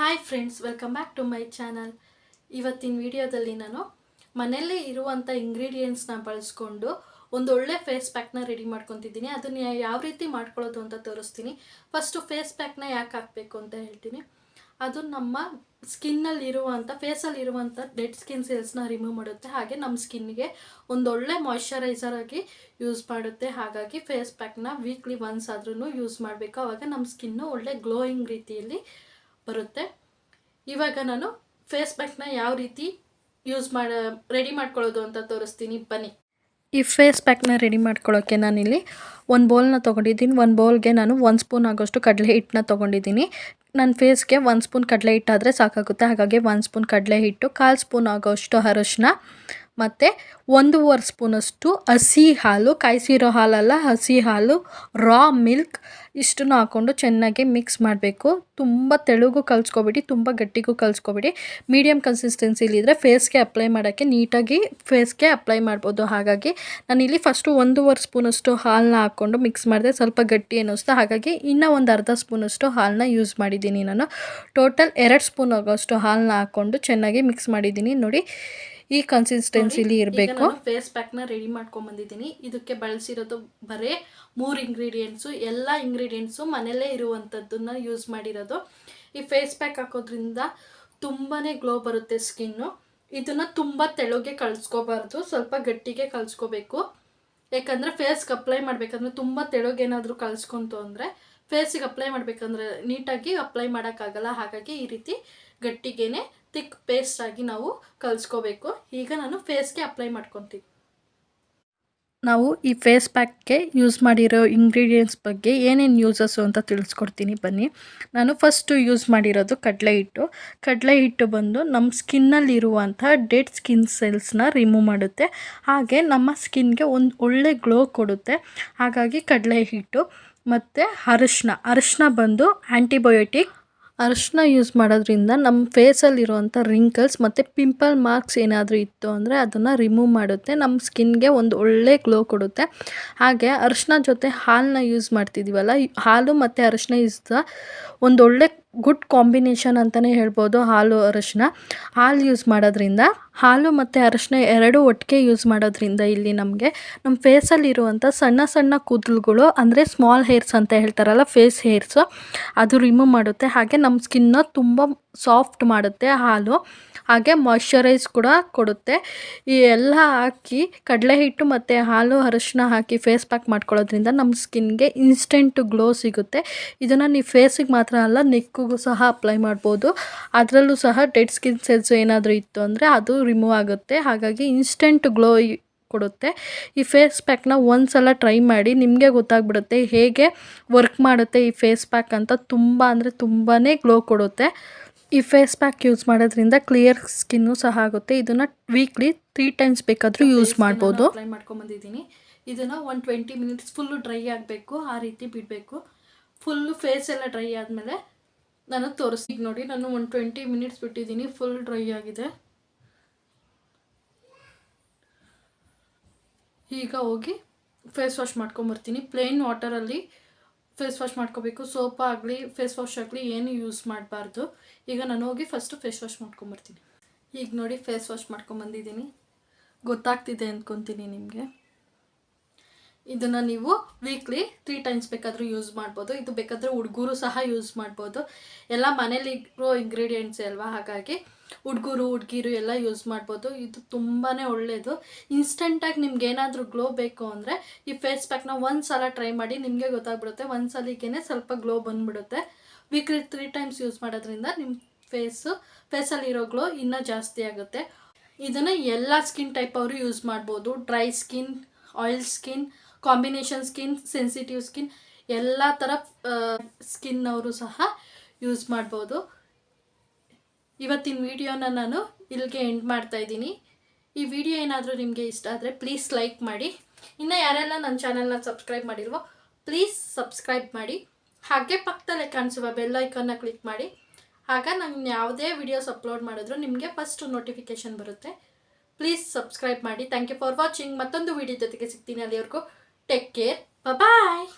Hi friends welcome back to my channel ಇವತ್ತಿನ ವಿಡಿಯೋದಲ್ಲಿ ನಾನು ಮನೆಯಲ್ಲೇ ಇರುವಂಥ ಇಂಗ್ರೀಡಿಯೆಂಟ್ಸ್ನ ಬಳಸ್ಕೊಂಡು ಒಂದು ಒಳ್ಳೆ ಫೇಸ್ ಪ್ಯಾಕ್ನ ರೆಡಿ ಮಾಡ್ಕೊತಿದ್ದೀನಿ. ಅದನ್ನು ಯಾವ ರೀತಿ ಮಾಡ್ಕೊಳ್ಳೋದು ಅಂತ ತೋರಿಸ್ತೀನಿ. ಫಸ್ಟು ಫೇಸ್ ಪ್ಯಾಕ್ನ ಯಾಕೆ ಹಾಕಬೇಕು ಅಂತ ಹೇಳ್ತೀನಿ. ಅದು ನಮ್ಮ ಸ್ಕಿನ್ನಲ್ಲಿ ಇರುವಂಥ ಫೇಸಲ್ಲಿ ಇರುವಂಥ ಡೆಡ್ ಸ್ಕಿನ್ ಸೆಲ್ಸ್ನ ರಿಮೂವ್ ಮಾಡುತ್ತೆ. ಹಾಗೆ ನಮ್ಮ ಸ್ಕಿನ್ಗೆ ಒಂದೊಳ್ಳೆ ಮಾಯ್ಶ್ಚರೈಸರ್ ಆಗಿ ಯೂಸ್ ಮಾಡುತ್ತೆ. ಹಾಗಾಗಿ ಫೇಸ್ ಪ್ಯಾಕ್ನ ವೀಕ್ಲಿ ಒನ್ಸ್ ಆದ್ರೂ ಯೂಸ್ ಮಾಡಬೇಕು. ಆವಾಗ ನಮ್ಮ ಸ್ಕಿನ್ನು ಒಳ್ಳೆ ಗ್ಲೋಯಿಂಗ್ ರೀತಿಯಲ್ಲಿ ಬರುತ್ತೆ. ಇವಾಗ ನಾನು ಫೇಸ್ ಪ್ಯಾಕ್ನ ಯಾವ ರೀತಿ ಯೂಸ್ ಮಾಡ ರೆಡಿ ಮಾಡ್ಕೊಳ್ಳೋದು ಅಂತ ತೋರಿಸ್ತೀನಿ, ಬನ್ನಿ. ಈ ಫೇಸ್ ಪ್ಯಾಕ್ನ ರೆಡಿ ಮಾಡ್ಕೊಳ್ಳೋಕ್ಕೆ ನಾನಿಲ್ಲಿ ಒಂದು ಬೌಲ್ನ ತೊಗೊಂಡಿದ್ದೀನಿ. ಒಂದು ಬೌಲ್ಗೆ ನಾನು ಒಂದು ಸ್ಪೂನ್ ಆಗೋಷ್ಟು ಕಡಲೆ ಹಿಟ್ಟನ್ನ ತೊಗೊಂಡಿದ್ದೀನಿ ನನ್ನ ಫೇಸ್ಗೆ ಒಂದು ಸ್ಪೂನ್ ಕಡಲೆ ಹಿಟ್ಟಾದರೆ ಸಾಕಾಗುತ್ತೆ. ಹಾಗಾಗಿ ಒಂದು ಸ್ಪೂನ್ ಕಡಲೆ ಹಿಟ್ಟು ಕಾಲು ಸ್ಪೂನ್ ಆಗೋಷ್ಟು ಅರಶಿನ ಮತ್ತು ಒಂದೂವರೆ ಸ್ಪೂನಷ್ಟು ಹಸಿ ಹಾಲು, ಕಾಯಿಸಿರೋ ಹಾಲಲ್ಲ, ಹಸಿ ಹಾಲು ರಾ ಮಿಲ್ಕ್ ಇಷ್ಟನ್ನು ಹಾಕ್ಕೊಂಡು ಚೆನ್ನಾಗಿ ಮಿಕ್ಸ್ ಮಾಡಬೇಕು. ತುಂಬ ತೆಳುಗೂ ಕಲ್ಸ್ಕೊಬಿಡಿ, ತುಂಬ ಗಟ್ಟಿಗೂ ಕಲ್ಸ್ಕೊಬಿಡಿ. ಮೀಡಿಯಮ್ ಕನ್ಸಿಸ್ಟೆನ್ಸಿಲಿದ್ದರೆ ಫೇಸ್ಗೆ ಅಪ್ಲೈ ಮಾಡೋಕ್ಕೆ ನೀಟಾಗಿ ಫೇಸ್ಗೆ ಅಪ್ಲೈ ಮಾಡ್ಬೋದು. ಹಾಗಾಗಿ ನಾನಿಲ್ಲಿ ಫಸ್ಟು ಒಂದೂವರೆ ಸ್ಪೂನಷ್ಟು ಹಾಲನ್ನ ಹಾಕ್ಕೊಂಡು ಮಿಕ್ಸ್ ಮಾಡಿದೆ ಸ್ವಲ್ಪ ಗಟ್ಟಿ ಅನ್ನಿಸ್ತು. ಹಾಗಾಗಿ ಇನ್ನೂ ಒಂದು ಅರ್ಧ ಸ್ಪೂನಷ್ಟು ಹಾಲನ್ನ ಯೂಸ್ ಮಾಡಿದ್ದೀನಿ ನಾನು. ಟೋಟಲ್ ಎರಡು ಸ್ಪೂನ್ ಆಗೋಷ್ಟು ಹಾಲನ್ನ ಹಾಕ್ಕೊಂಡು ಚೆನ್ನಾಗಿ ಮಿಕ್ಸ್ ಮಾಡಿದ್ದೀನಿ. ನೋಡಿ ಈ ಕನ್ಸಿಸ್ಟೆನ್ಸಿಲಿ ಇರಬೇಕು. ಫೇಸ್ ಪ್ಯಾಕ್ನ ರೆಡಿ ಮಾಡ್ಕೊಂಬಂದಿದ್ದೀನಿ. ಇದಕ್ಕೆ ಬಳಸಿರೋದು ಬರೀ ಮೂರು ಇಂಗ್ರೀಡಿಯೆಂಟ್ಸು ಎಲ್ಲ ಇಂಗ್ರೀಡಿಯೆಂಟ್ಸು ಮನೆಯಲ್ಲೇ ಇರುವಂಥದ್ದನ್ನ ಯೂಸ್ ಮಾಡಿರೋದು. ಈ ಫೇಸ್ ಪ್ಯಾಕ್ ಹಾಕೋದ್ರಿಂದ ತುಂಬಾ ಗ್ಲೋ ಬರುತ್ತೆ ಸ್ಕಿನ್ನು ಇದನ್ನು ತುಂಬ ತೆಳುಗೆ ಕಳಿಸ್ಕೋಬಾರ್ದು ಸ್ವಲ್ಪ ಗಟ್ಟಿಗೆ ಕಳಿಸ್ಕೋಬೇಕು. ಯಾಕಂದರೆ ಫೇಸ್ಗೆ ಅಪ್ಲೈ ಮಾಡಬೇಕಂದ್ರೆ ತುಂಬ ತೆಳುಗೇನಾದರೂ ಕಳಿಸ್ಕೊಂತು ಅಂದರೆ ಫೇಸಿಗೆ ಅಪ್ಲೈ ಮಾಡಬೇಕಂದ್ರೆ ನೀಟಾಗಿ ಅಪ್ಲೈ ಮಾಡೋಕ್ಕಾಗಲ್ಲ. ಹಾಗಾಗಿ ಈ ರೀತಿ ಗಟ್ಟಿಗೇನೆ ತಿಕ್ ಪೇಸ್ಟ್ ಆಗಿ ನಾವು ಕಲಿಸ್ಕೋಬೇಕು. ಈಗ ನಾನು ಫೇಸ್ಗೆ ಅಪ್ಲೈ ಮಾಡ್ಕೊತೀನಿ. ನಾವು ಈ ಫೇಸ್ ಪ್ಯಾಕ್ಗೆ ಯೂಸ್ ಮಾಡಿರೋ ಇಂಗ್ರೀಡಿಯೆಂಟ್ಸ್ ಬಗ್ಗೆ ಏನೇನು ಯೂಸಸ್ಸು ಅಂತ ತಿಳಿಸ್ಕೊಡ್ತೀನಿ ಬನ್ನಿ. ನಾನು ಫಸ್ಟು ಯೂಸ್ ಮಾಡಿರೋದು ಕಡಲೆ ಹಿಟ್ಟು. ಕಡಲೆ ಹಿಟ್ಟು ಬಂದು ನಮ್ಮ ಸ್ಕಿನ್ನಲ್ಲಿರುವಂಥ ಡೆಡ್ ಸ್ಕಿನ್ ಸೆಲ್ಸ್ನ ರಿಮೂವ್ ಮಾಡುತ್ತೆ. ಹಾಗೆ ನಮ್ಮ ಸ್ಕಿನ್ಗೆ ಒಂದು ಒಳ್ಳೆ ಗ್ಲೋ ಕೊಡುತ್ತೆ. ಹಾಗಾಗಿ ಕಡಲೆ ಹಿಟ್ಟು ಮತ್ತು ಅರಶಿನ ಅರಶಿನ ಬಂದು ಆ್ಯಂಟಿಬಯೋಟಿಕ್ ಅರಿಶಿನ ಯೂಸ್ ಮಾಡೋದ್ರಿಂದ ನಮ್ಮ ಫೇಸಲ್ಲಿರುವಂಥ ರಿಂಕಲ್ಸ್ ಮತ್ತು ಪಿಂಪಲ್ ಮಾರ್ಕ್ಸ್ ಏನಾದರೂ ಇತ್ತು ಅಂದರೆ ಅದನ್ನು ರಿಮೂವ್ ಮಾಡುತ್ತೆ. ನಮ್ಮ ಸ್ಕಿನ್ಗೆ ಒಂದು ಒಳ್ಳೆ ಗ್ಲೋ ಕೊಡುತ್ತೆ. ಹಾಗೆ ಅರಿಶಿನ ಜೊತೆ ಹಾಲನ್ನ ಯೂಸ್ ಮಾಡ್ತಿದ್ದೀವಲ್ಲ ಹಾಲು ಮತ್ತು ಅರಿಶಿನ ಯೂಸ್ದ ಒಂದು ಒಂದೊಳ್ಳೆ ಗುಡ್ ಕಾಂಬಿನೇಷನ್ ಅಂತಲೇ ಹೇಳ್ಬೋದು ಹಾಲು ಅರಶಿನ. ಹಾಲು ಯೂಸ್ ಮಾಡೋದ್ರಿಂದ, ಹಾಲು ಮತ್ತು ಅರಶಿನ ಎರಡೂ ಒಟ್ಟಿಗೆ ಯೂಸ್ ಮಾಡೋದ್ರಿಂದ ಇಲ್ಲಿ ನಮಗೆ ನಮ್ಮ ಫೇಸಲ್ಲಿರುವಂಥ ಸಣ್ಣ ಸಣ್ಣ ಕೂದಲುಗಳು, ಅಂದರೆ ಸ್ಮಾಲ್ ಹೇರ್ಸ್ ಅಂತ ಹೇಳ್ತಾರಲ್ಲ ಫೇಸ್ ಹೇರ್ಸು ಅದು ರಿಮೂವ್ ಮಾಡುತ್ತೆ. ಹಾಗೆ ನಮ್ಮ ಸ್ಕಿನ್ನ ತುಂಬ ಸಾಫ್ಟ್ ಮಾಡುತ್ತೆ ಹಾಲು. ಹಾಗೆ ಮಾಯ್ಶ್ಚರೈಸ್ ಕೂಡ ಕೊಡುತ್ತೆ. ಈ ಎಲ್ಲ ಹಾಕಿ ಕಡಲೆ ಹಿಟ್ಟು ಮತ್ತು ಹಾಲು ಅರಶಿನ ಹಾಕಿ ಫೇಸ್ ಪ್ಯಾಕ್ ಮಾಡ್ಕೊಳ್ಳೋದ್ರಿಂದ ನಮ್ಮ ಸ್ಕಿನ್ಗೆ ಇನ್ಸ್ಟೆಂಟ್ ಗ್ಲೋ ಸಿಗುತ್ತೆ. ಇದನ್ನು ನೀವು ಫೇಸಿಗೆ ಮಾತ್ರ ಅಲ್ಲ ನೆಕ್ಕಿಗೂ ಸಹ ಅಪ್ಲೈ ಮಾಡ್ಬೋದು. ಅದರಲ್ಲೂ ಸಹ ಡೆಡ್ ಸ್ಕಿನ್ ಸೆಲ್ಸ್ ಏನಾದರೂ ಇತ್ತು ಅಂದರೆ ಅದು ರಿಮೂವ್ ಆಗುತ್ತೆ. ಹಾಗಾಗಿ ಇನ್ಸ್ಟೆಂಟ್ ಗ್ಲೋ ಕೊಡುತ್ತೆ. ಈ ಫೇಸ್ ಪ್ಯಾಕ್ನ ಒಂದು ಸಲ ಟ್ರೈ ಮಾಡಿ ನಿಮಗೆ ಗೊತ್ತಾಗ್ಬಿಡುತ್ತೆ ಹೇಗೆ ವರ್ಕ್ ಮಾಡುತ್ತೆ ಈ ಫೇಸ್ ಪ್ಯಾಕ್ ಅಂತ. ತುಂಬ ಅಂದರೆ ತುಂಬಾ ಗ್ಲೋ ಕೊಡುತ್ತೆ. ಈ ಫೇಸ್ ಪ್ಯಾಕ್ ಯೂಸ್ ಮಾಡೋದ್ರಿಂದ ಕ್ಲಿಯರ್ ಸ್ಕಿನ್ನು ಸಹ ಆಗುತ್ತೆ. ಇದನ್ನು ವೀಕ್ಲಿ ತ್ರೀ ಟೈಮ್ಸ್ ಬೇಕಾದರೂ ಯೂಸ್ ಮಾಡ್ಬೋದು. ಅಪ್ಲೈ ಮಾಡ್ಕೊಂಬಂದಿದ್ದೀನಿ. ಇದನ್ನು one twenty minutes full dry ಆಗಬೇಕು ಆ ರೀತಿ ಬಿಡಬೇಕು. ಫುಲ್ಲು ಫೇಸ್ ಎಲ್ಲ ಡ್ರೈ ಆದಮೇಲೆ ನಾನು ತೋರಿಸಿ ನೋಡಿ ನಾನು ಒನ್ ಟ್ವೆಂಟಿ ಮಿನಿಟ್ಸ್ ಬಿಟ್ಟಿದ್ದೀನಿ ಫುಲ್ ಡ್ರೈ ಆಗಿದೆ. ಈಗ ಹೋಗಿ ಫೇಸ್ ವಾಶ್ ಮಾಡ್ಕೊಂಬರ್ತೀನಿ. ಪ್ಲೇನ್ ವಾಟರಲ್ಲಿ ಫೇಸ್ ವಾಶ್ ಮಾಡ್ಕೋಬೇಕು ಸೋಪ್ ಆಗಲಿ ಫೇಸ್ ವಾಶ್ ಆಗಲಿ ಏನು ಯೂಸ್ ಮಾಡಬಾರ್ದು. ಈಗ ನಾನು ಹೋಗಿ ಫಸ್ಟು ಫೇಸ್ ವಾಶ್ ಮಾಡ್ಕೊಂಬರ್ತೀನಿ. ಈಗ ನೋಡಿ ಫೇಸ್ ವಾಶ್ ಮಾಡ್ಕೊಂಬಂದಿದ್ದೀನಿ. ಗೊತ್ತಾಗ್ತಿದೆ ಅಂದ್ಕೊತೀನಿ ನಿಮಗೆ. ಇದನ್ನು ನೀವು ವೀಕ್ಲಿ ತ್ರೀ ಟೈಮ್ಸ್ ಬೇಕಾದರೂ ಯೂಸ್ ಮಾಡ್ಬೋದು. ಇದು ಬೇಕಾದರೆ ಹುಡುಗರು ಸಹ ಯೂಸ್ ಮಾಡ್ಬೋದು. ಎಲ್ಲ ಮನೇಲಿ ಇರೋ ಇಂಗ್ರೀಡಿಯೆಂಟ್ಸೇ ಅಲ್ವಾ? ಹಾಗಾಗಿ ಹುಡುಗರು, ಹುಡುಗಿರು ಎಲ್ಲ ಯೂಸ್ ಮಾಡ್ಬೋದು. ಇದು ತುಂಬಾ ಒಳ್ಳೆಯದು ಇನ್ಸ್ಟೆಂಟಾಗಿ ನಿಮ್ಗೆ ಏನಾದರೂ ಗ್ಲೋ ಬೇಕು ಅಂದರೆ ಈ ಫೇಸ್ ಪ್ಯಾಕ್ನ ಒಂದು ಸಲ ಟ್ರೈ ಮಾಡಿ ನಿಮಗೆ ಗೊತ್ತಾಗ್ಬಿಡುತ್ತೆ. ಒಂದು ಸಲಿಗೆ ಸ್ವಲ್ಪ ಗ್ಲೋ ಬಂದುಬಿಡುತ್ತೆ. ವೀಕ್ಲಿ ತ್ರೀ ಟೈಮ್ಸ್ ಯೂಸ್ ಮಾಡೋದ್ರಿಂದ ನಿಮ್ಮ ಫೇಸು ಫೇಸಲ್ಲಿರೋ ಗ್ಲೋ ಇನ್ನೂ ಜಾಸ್ತಿ ಆಗುತ್ತೆ. ಇದನ್ನು ಎಲ್ಲ ಸ್ಕಿನ್ ಟೈಪ್ ಅವರು ಯೂಸ್ ಮಾಡ್ಬೋದು. Dry skin oil skin combination skin sensitive skin ಎಲ್ಲ ಥರ ಸ್ಕಿನ್ನವರು ಸಹ ಯೂಸ್ ಮಾಡ್ಬೋದು. ಇವತ್ತಿನ ವಿಡಿಯೋನ ನಾನು ಇಲ್ಲಿಗೆ ಎಂಡ್ ಮಾಡ್ತಾ ಇದ್ದೀನಿ. ಈ ವಿಡಿಯೋ ಏನಾದರೂ ನಿಮಗೆ ಇಷ್ಟ ಆದರೆ ಪ್ಲೀಸ್ ಲೈಕ್ ಮಾಡಿ. ಇನ್ನು ಯಾರೆಲ್ಲ ನನ್ನ ಚಾನಲ್ನ ಸಬ್ಸ್ಕ್ರೈಬ್ ಮಾಡಿಲ್ವೋ ಪ್ಲೀಸ್ ಸಬ್ಸ್ಕ್ರೈಬ್ ಮಾಡಿ. ಹಾಗೆ ಪಕ್ಕದಲ್ಲೇ ಕಾಣಿಸುವ ಬೆಲ್ ಐಕನ್ನ ಕ್ಲಿಕ್ ಮಾಡಿ. ಆಗ ನಾನು ಯಾವುದೇ ವಿಡಿಯೋಸ್ ಅಪ್ಲೋಡ್ ಮಾಡಿದ್ರು ನಿಮಗೆ ಫಸ್ಟ್ ನೋಟಿಫಿಕೇಷನ್ ಬರುತ್ತೆ. ಪ್ಲೀಸ್ ಸಬ್ಸ್ಕ್ರೈಬ್ ಮಾಡಿ. ಥ್ಯಾಂಕ್ ಯು ಫಾರ್ ವಾಚಿಂಗ್ ಮತ್ತೊಂದು ವಿಡಿಯೋ ಜೊತೆಗೆ ಸಿಗ್ತೀನಿ ಅಲ್ಲಿವರೆಗೂ. Take care bye